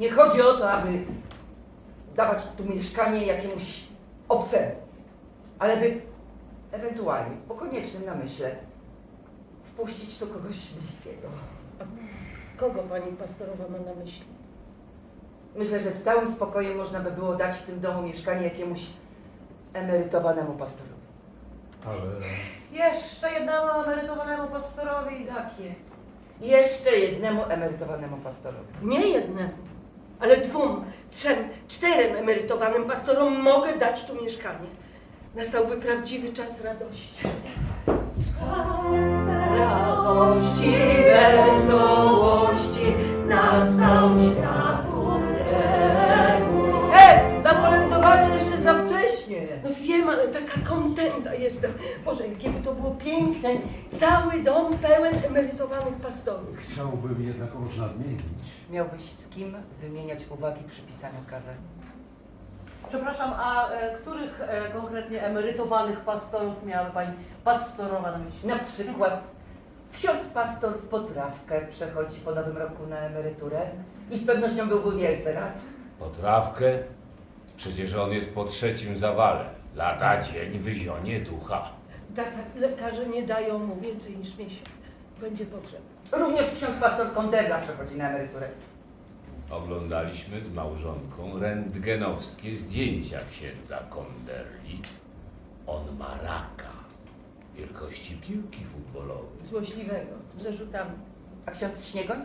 Nie chodzi o to, aby dawać tu mieszkanie jakiemuś obcemu, ale by ewentualnie, po koniecznym namyśle, wpuścić tu kogoś bliskiego. Kogo pani pastorowa ma na myśli? Myślę, że z całym spokojem można by było dać w tym domu mieszkanie jakiemuś emerytowanemu pastorowi. Ale Jeszcze jednemu emerytowanemu pastorowi. Tak jest. Jeszcze jednemu emerytowanemu pastorowi. Nie jednemu, ale dwóm, trzem, czterem emerytowanym pastorom mogę dać tu mieszkanie. Nastałby prawdziwy czas radości. Radości, wesołości, nastał światło niemu. E, na komentowanie jeszcze za No wiem, ale taka kontenta jestem. Boże, jakie to było piękne. Cały dom pełen emerytowanych pastorów. chciałbym jednak może nadmienić. Miałbyś z kim wymieniać uwagi przy pisaniu kazań? Przepraszam, a e, których e, konkretnie emerytowanych pastorów miała Pani pastorowa na myśli? Na przykład ksiądz pastor Potrawkę przechodzi po nowym roku na emeryturę i z pewnością byłby wielce rad. Potrawkę? Przecież on jest po trzecim zawale. Lata dzień wyzionie ducha. Tak, tak, lekarze nie dają mu więcej niż miesiąc. Będzie pogrzeb. Również ksiądz pastor Konderla przechodzi na emeryturę. Oglądaliśmy z małżonką rentgenowskie zdjęcia księdza Konderli. On ma raka wielkości piłki futbolowej. Złośliwego, z przerzutami. A ksiądz Śniegoń?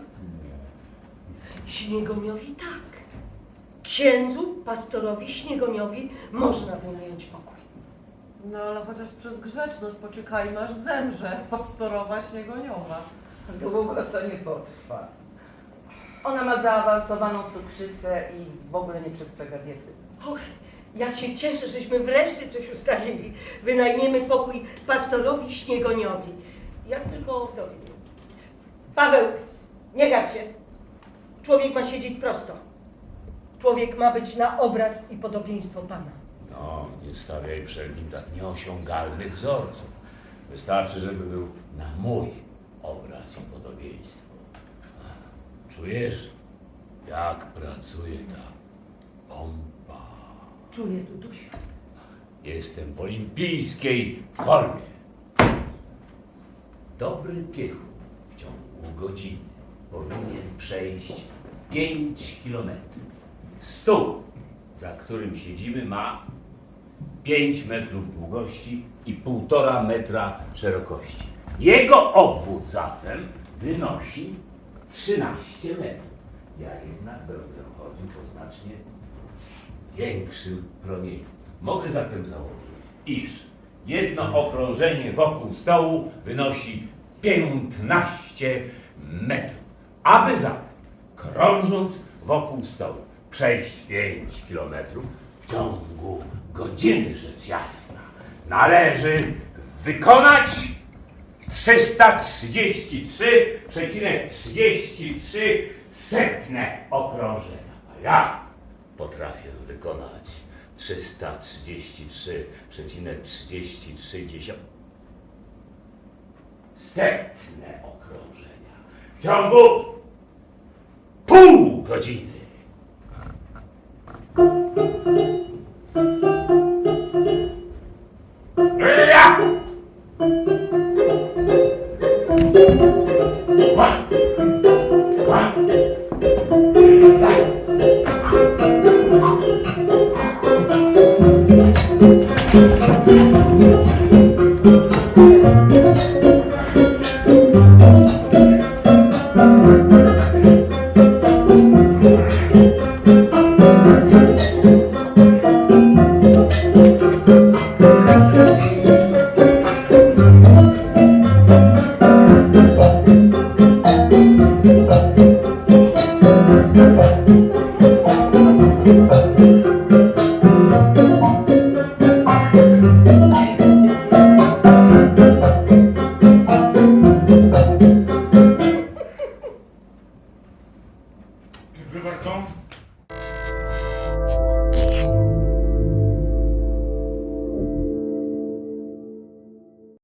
Śniegoniowi tak. Księdzu, pastorowi, śniegoniowi można wynająć pokój. No ale chociaż przez grzeczność poczekajmy aż zemrze pastorowa śniegoniowa. Długo to nie potrwa. Ona ma zaawansowaną cukrzycę i w ogóle nie przestrzega diety. Och, jak się cieszę, żeśmy wreszcie coś ustalili. Wynajmiemy pokój pastorowi śniegoniowi. Jak tylko dowiem. Paweł, nie gap się. Człowiek ma siedzieć prosto. Człowiek ma być na obraz i podobieństwo Pana. No, nie stawiaj przed nim tak nieosiągalnych wzorców. Wystarczy, żeby był na mój obraz i podobieństwo. Czujesz, jak pracuje ta pompa? Czuję, Duduś. Jestem w olimpijskiej formie. Dobry piechur w ciągu godziny powinien przejść 5 kilometrów. Stół, za którym siedzimy, ma 5 metrów długości i 1,5 metra szerokości. Jego obwód zatem wynosi 13 metrów. Ja jednak będę chodził po znacznie większym promieniu. Mogę zatem założyć, iż jedno okrążenie wokół stołu wynosi 15 metrów. Aby zatem, krążąc wokół stołu, przejść 5 kilometrów w ciągu godziny, rzecz jasna, należy wykonać 333,33 setne okrążenia. A ja potrafię wykonać 333,33 setne okrążenia w ciągu pół godziny. Dziękuję bardzo.